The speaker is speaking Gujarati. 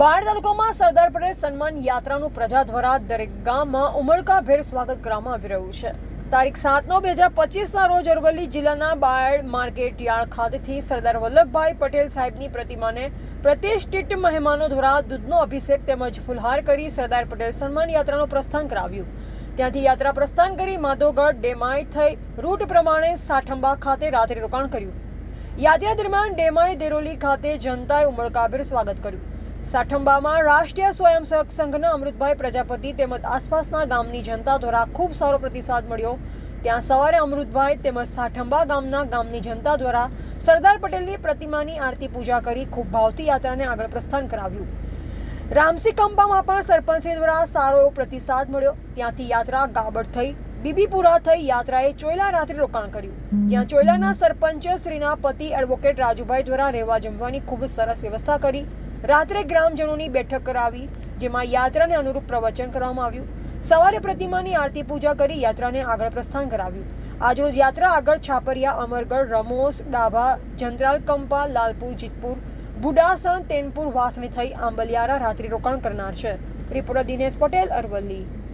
બાળ તાલુકામાં સરદાર પટેલ સન્માન યાત્રાનું પ્રજા દ્વારા દરેક ગામમાં ઉમળકાભેર સ્વાગત કરવામાં આવી રહ્યું છે. તારીખ સાત નવ બે હજાર પચીસના રોજ અરવલ્લી જિલ્લાના બાળ માર્કેટ યાર્ડ ખાતેથી સરદાર વલ્લભભાઈ પટેલ સાહેબની પ્રતિમાને પ્રતિષ્ઠિત મહેમાનો દ્વારા દૂધનો અભિષેક તેમજ ફુલહાર કરી સરદાર પટેલ સન્માન યાત્રાનું પ્રસ્થાન કરાવ્યું. ત્યાંથી યાત્રા પ્રસ્થાન કરી માધવગઢ ડેમાઈ થઈ રૂટ પ્રમાણે સાઠંબા ખાતે રાત્રે રોકાણ કર્યું. યાત્રા દરમિયાન ડેમાઈ દેરોલી ખાતે જનતાએ ઉમળકાભેર સ્વાગત કર્યું. સાઠંબામાં રાષ્ટ્રીય સ્વયંસેવક સંઘના અમૃતભાઈ પ્રજાપતિ તેમજ આસપાસના ગામની જનતા દ્વારા ખૂબ સારો પ્રતિસાદ મળ્યો. ત્યાં સવારે અમૃતભાઈ તેમજ સાઠંબા ગામના ગામની જનતા દ્વારા સરદાર પટેલની પ્રતિમાની આરતી પૂજા કરી ખૂબ ભાવતી યાત્રાને આગળ પ્રસ્થાન કરાવ્યું. રામસી કંપામાં પણ સરપંચી દ્વારા સારો એવો પ્રતિસાદ મળ્યો. ત્યાંથી યાત્રા ગાબડ થઈ, બીબીપુરા થઈ યાત્રાએ ચોયલા રાત્રે રોકાણ કર્યું. જ્યાં ચોયલાના સરપંચ શ્રીના પતિ એડવોકેટ રાજુભાઈ દ્વારા રહેવા જમવાની ખૂબ સરસ વ્યવસ્થા કરી. રાત્રે ગ્રામજનોની બેઠક કરાવી, જેમાં યાત્રાને અનુરૂપ પ્રવચન કરવામાં આવ્યું. સવારે પ્રતિમાની આરતી પૂજા કરી યાત્રાને આગળ પ્રસ્થાન કરાવ્યું. આજરોજ યાત્રા આગળ છાપરિયા, અમરગઢ, રમોસ, ડાભા જંત્રાલ કંપા લાલપુર, જીતપુર બુડાસણ તેનપુર, વાસણી થઈ આંબલિયારા રાત્રિ રોકાણ કરનાર છે. રિપોર્ટર દિનેશ પટેલ, અરવલ્લી.